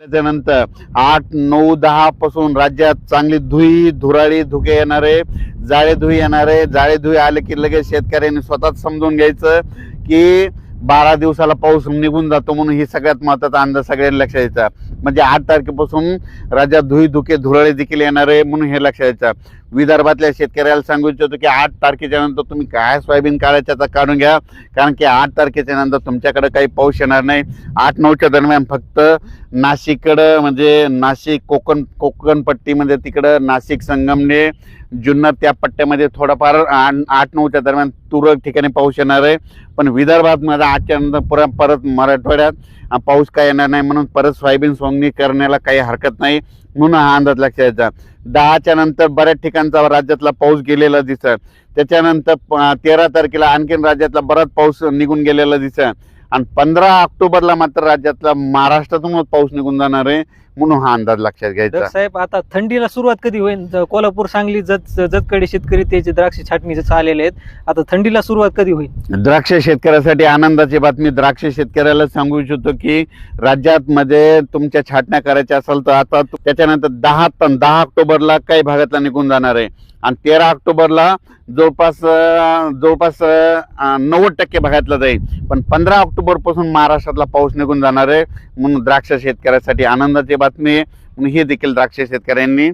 त्याच्यानंतर आठ नऊ दहा पासून राज्यात चांगली धुई धुराळी धुके येणारे जाळे धुई येणारे जाळे धुई आले की लगेच शेतकऱ्यांनी स्वतःच समजून घ्यायचं की बारा दिवसाला पाऊस निघून जातो म्हणून ही सगळ्यात महत्त्वाचा अंदाज सगळ्यांनी लक्षात द्यायचा म्हणजे आठ तारखेपासून राज्यात धुई धुके धुराळे देखील येणार आहे म्हणून हे लक्षात द्यायचं विदर्भातल्या शेतकऱ्याला सांगू इच्छितो की आठ तारखेच्या नंतर तुम्ही काय सोयाबीन काढायचं तर काढून घ्या. कारण की आठ तारखेच्या नंतर तुमच्याकडे काही पाऊस येणार नाही. आठ नऊच्या दरम्यान फक्त नाशिककडं म्हणजे नाशिक कोकण कोकणपट्टीमध्ये म्हणजे तिकडं नाशिक संगमने जुन्नर त्या पट्ट्यामध्ये थोडाफार आठ आठ नऊच्या दरम्यान तुरळक ठिकाणी पाऊस येणार आहे. पण विदर्भात मध्ये आजच्या नंतर परत परत मराठवाड्यात पाऊस काय येणार नाही. म्हणून परत सोयाबीन सोंगणी करण्याला काही हरकत नाही. म्हणून हा अंदाज लक्षात यायचा दहाच्या नंतर बऱ्याच ठिकाणचा राज्यातला पाऊस गेलेला दिसत त्याच्यानंतर तेरा तारखेला आणखीन राज्यातला बराच पाऊस निघून गेलेला दिसत आणि पंधरा ऑक्टोबरला मात्र राज्यातला महाराष्ट्रातूनच पाऊस निघून जाणार आहे. म्हणून हा अंदाज लक्षात घ्यायचा. साहेब आता थंडीला सुरुवात कधी होईल? ज- कोल्हापूर सांगली जत जतकडे शेतकरी त्याचे द्राक्ष छाटणीचे आलेले आहेत आता थंडीला सुरुवात कधी होईल? द्राक्ष शेतकऱ्यासाठी आनंदाची बातमी द्राक्ष शेतकऱ्याला सांगू इच्छितो की राज्यात मध्ये तुमच्या छाटण्या करायच्या असेल तर आता तु- त्याच्यानंतर दहा तन दहा ऑक्टोबरला काही भागातला निघून जाणार आहे. आणि तेरा ऑक्टोबरला जवळपास अं, जवळपास नव्वद टक्के भागातला जाईल. पण पंधरा ऑक्टोबरपासून महाराष्ट्रातला पाऊस निघून जाणार आहे. म्हणून द्राक्ष शेतकऱ्यासाठी आनंदाची बातमी आहे. म्हणून हे देखील द्राक्ष शेतकऱ्यांनी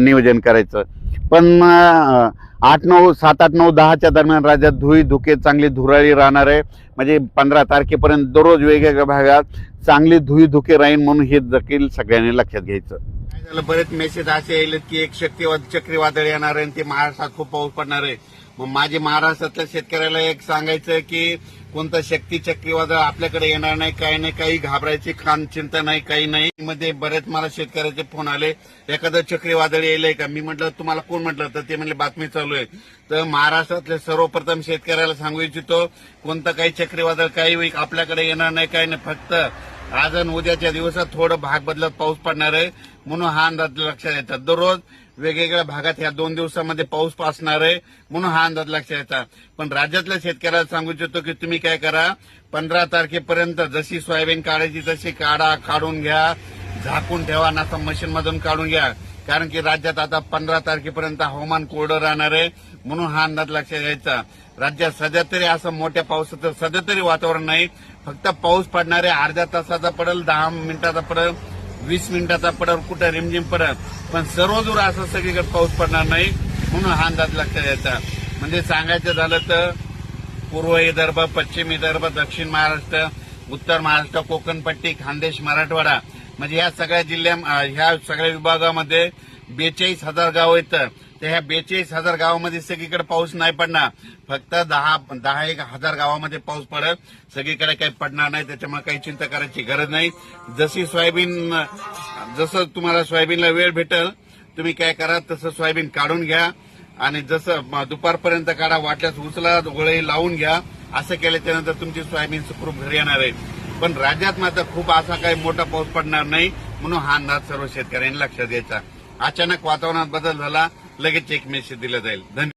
नियोजन करायचं. पण आठ नऊ सात आठ नऊ दहाच्या दरम्यान राज्यात धुई धुके चांगली धुराळी राहणार आहे. म्हणजे पंधरा तारखेपर्यंत दररोज वेगवेगळ्या भागात चांगली धुई धुके राहील म्हणून हे देखील सगळ्यांनी लक्षात घ्यायचं. काय झालं बरेच मेसेज असे येईल की एक शक्तीवाद चक्रीवादळ येणार आहे आणि ते महाराष्ट्रात खूप पाऊस पडणार आहे. मग माझे महाराष्ट्रातल्या शेतकऱ्याला एक सांगायचं की कोणतं शक्ती चक्रीवादळ आपल्याकडे येणार नाही काही नाही काही घाबरायची खान चिंता नाही काही नाही. मध्ये बरेच मला शेतकऱ्याचे फोन आले एखादं चक्रीवादळ येईल का? मी म्हटलं तुम्हाला कोण म्हटलं? तर ते म्हणले बातमी चालू आहे. तर महाराष्ट्रातले सर्वप्रथम शेतकऱ्याला सांगू इच्छितो कोणतं काही चक्रीवादळ काही आपल्याकडे येणार नाही काही नाही. फक्त आज आणि उद्याच्या दिवसात थोडं भाग बदलत पाऊस पडणार आहे म्हणून हा अंदाज लक्षात येतात. दररोज वेगवेगळ्या भागात ह्या दोन दिवसामध्ये पाऊस पासणार आहे म्हणून हा अंदाज लक्षात येतात. पण राज्यातल्या शेतकऱ्याला सांगू इच्छितो की तुम्ही काय करा पंधरा तारखेपर्यंत जशी सोयाबीन काढायची तशी काढा काढून घ्या. झाकून ठेवा नासा मशीन मधून काढून घ्या. कारण की राज्यात आता पंधरा तारखेपर्यंत हवामान कोरडं राहणार आहे. म्हणून हा अंदाज लक्षात घ्यायचा. राज्यात सध्या तरी असं मोठ्या पावसाचं सध्या तरी वातावरण नाही. फक्त पाऊस पडणारे अर्ध्या तासाचा पडेल दहा मिनिटाचा पडेल वीस मिनिटाचा पडेल कुठं रिमझिम पडेल. पण सर्वदूर असं सगळीकडे पाऊस पडणार नाही म्हणून हा अंदाज लक्षात घ्यायचा. म्हणजे सांगायचं झालं तर पूर्व विदर्भ पश्चिम विदर्भ दक्षिण महाराष्ट्र उत्तर महाराष्ट्र कोकणपट्टी खानदेश मराठवाडा. म्हणजे ह्या सगळ्या जिल्ह्या ह्या सगळ्या विभागामध्ये बेचाळीस हजार गाव येतं तर ह्या बेचाळीस हजार गावामध्ये सगळीकडे पाऊस नाही पडणार. फक्त दहा दहा एक हजार गावामध्ये पाऊस पडत सगळीकडे काही पडणार नाही त्याच्यामुळे काही चिंता करायची गरज नाही. जशी सोयाबीन जसं तुम्हाला सोयाबीनला वेळ भेटेल तुम्ही काय करा तसं सोयाबीन काढून घ्या. आणि जसं दुपारपर्यंत काढा वाटल्यास उचला गोळे लावून घ्या. असं केल्याच्यानंतर तुमची सोयाबीन सुखरूप घरी येणार आहे. पण राज्यात मात्र खूप असा काही मोठा पाऊस पडणार नाही म्हणून हा अंदाज सर्व शेतकऱ्यांनी लक्षात घ्यायचा. अचानक वातावरणात बदल झाला. लगेच एक मेसेज दिला जाईल. धन्यवाद.